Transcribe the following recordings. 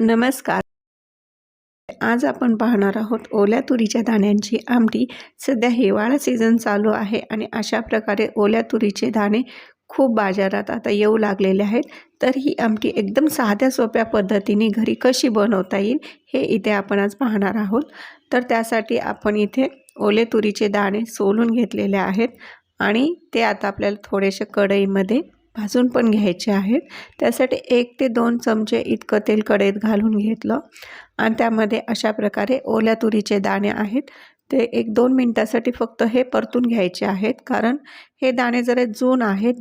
नमस्कार. आज आपण पाहणार आहोत ओल्या तुरीच्या दाण्यांची आमटी. सध्या हिवाळा सीझन चालू आहे आणि अशा प्रकारे ओल्या तुरीचे दाणे खूप बाजारात आता येऊ लागलेले आहेत. तर ही आमटी एकदम साध्या सोप्या पद्धतीने घरी कशी बनवता येईल हे इथे आपण आज पाहणार आहोत. तर त्यासाठी आपण इथे ओले तुरीचे दाणे सोलून घेतलेले आहेत आणि ते आता आपल्याला थोडेसे कढईमध्ये भाजून पण घ्यायचे आहेत. त्यासाठी एक ते दोन चमचे इतकं तेल कढईत घालून घेतलं. आणि त्यामध्ये अशा प्रकारे ओल्या तुरीचे दाणे आहेत. ते एक दोन मिनटासाठी फक्त हे परतून घ्यायचे आहेत. कारण हे दाणे जरा जून आहेत.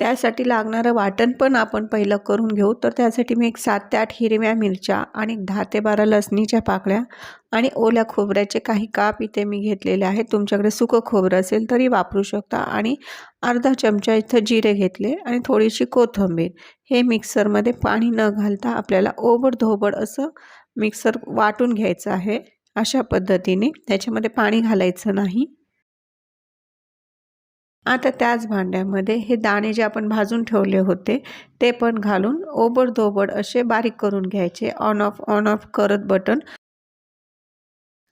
त्यासाठी लागणारं वाटण पण आपण पहिलं करून घेऊ. तर त्यासाठी मी एक सात ते आठ हिरव्या मिरच्या आणि दहा ते बारा लसणीच्या पाकळ्या आणि ओल्या खोबऱ्याचे काही काप इथे मी घेतलेले आहेत. तुमच्याकडे सुकं खोबरं असेल तरी वापरू शकता. आणि अर्धा चमचा इथं जिरे घेतले आणि थोडीशी कोथिंबीर. हे मिक्सरमध्ये पाणी न घालता आपल्याला ओबड असं मिक्सर वाटून घ्यायचं आहे. अशा पद्धतीने त्याच्यामध्ये पाणी घालायचं नाही. आता त्याच भांड्यामध्ये हे दाणे जे आपण भाजून ठेवले होते ते पण घालून ओबड धोबड असे बारीक करून घ्यायचे. ऑन ऑफ ऑन ऑफ करत बटन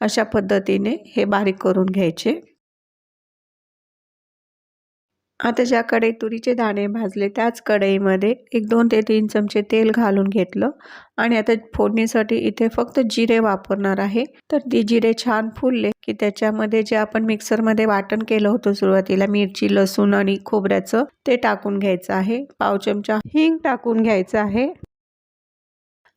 अशा पद्धतीने हे बारीक करून घ्यायचे. आता ज्या कढई तुरीचे दाणे भाजले त्याच कढईमध्ये एक दोन ते तीन चमचे तेल घालून घेतलं. आणि आता फोडणीसाठी इथे फक्त जिरे वापरणार आहे. तर ती जिरे छान फुलले की त्याच्यामध्ये जे आपण मिक्सरमध्ये वाटण केलं होतं सुरुवातीला मिरची लसूण आणि खोबऱ्याचं ते टाकून घ्यायचं आहे. पाव चमचा हिंग टाकून घ्यायचं आहे.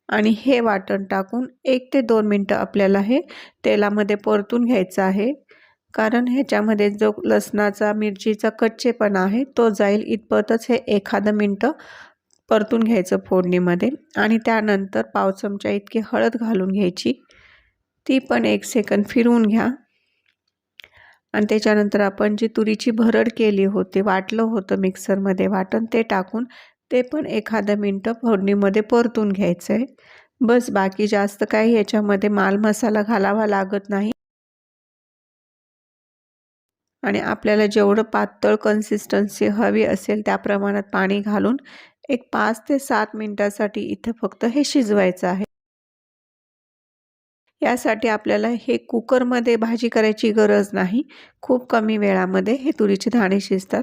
आणि हे वाटण टाकून एक ते दोन मिनटं आपल्याला हे तेलामध्ये परतून घ्यायचं आहे. कारण ह्याच्यामध्ये जो लसणाचा मिरचीचा कच्चेपणा आहे तो जाईल इतपतच हे एखादं मिनटं परतून घ्यायचं फोडणीमध्ये. आणि त्यानंतर पाव चमचा इतकी हळद घालून घ्यायची. ती पण एक सेकंद फिरवून घ्या. आणि त्याच्यानंतर आपण जी तुरीची भरड केली होती वाटलं होतं मिक्सरमध्ये वाटण ते टाकून ते पण एखादं मिनटं फोडणीमध्ये परतून घ्यायचं आहे बस बाकी जास्त काही याच्यामध्ये माल मसाला घालावा लागत नाही. आणि आपल्याला जेवढं पातळ कन्सिस्टन्सी हवी असेल त्या प्रमाणात पाणी घालून एक पाच ते सात मिनटासाठी इथं फक्त हे शिजवायचं आहे. यासाठी आपल्याला हे कुकरमध्ये भाजी करायची गरज नाही. खूप कमी वेळामध्ये हे तुरीचे दाणे शिजतात.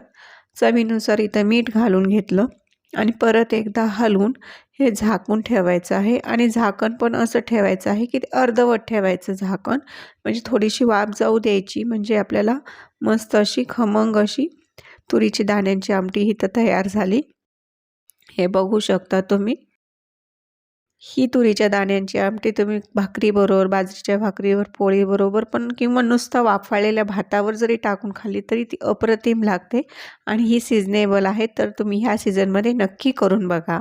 चवीनुसार इथं मीठ घालून घेतलं. आणि परत एकदा हलवून हे झाकून ठेवायचं आहे. आणि झाकण पण असं ठेवायचं आहे की अर्धवट ठेवायचं झाकण. म्हणजे थोडीशी वाफ जाऊ द्यायची. म्हणजे आपल्याला मस्त अशी खमंग अशी तुरीची दाण्यांची आमटी ही तर तयार झाली. हे बघू शकता तुम्ही. ही तुरीच्या दाण्यांची आमटी तुम्ही भाकरीबरोबर बाजरीच्या भाकरीवर पोळीबरोबर पण किंवा नुसतं वाफाळलेल्या भातावर जरी टाकून खाल्ली तरी ती अप्रतिम लागते आणि ही सिजनेबल आहे तर तुम्ही ह्या सीझनमध्ये नक्की करून बघा.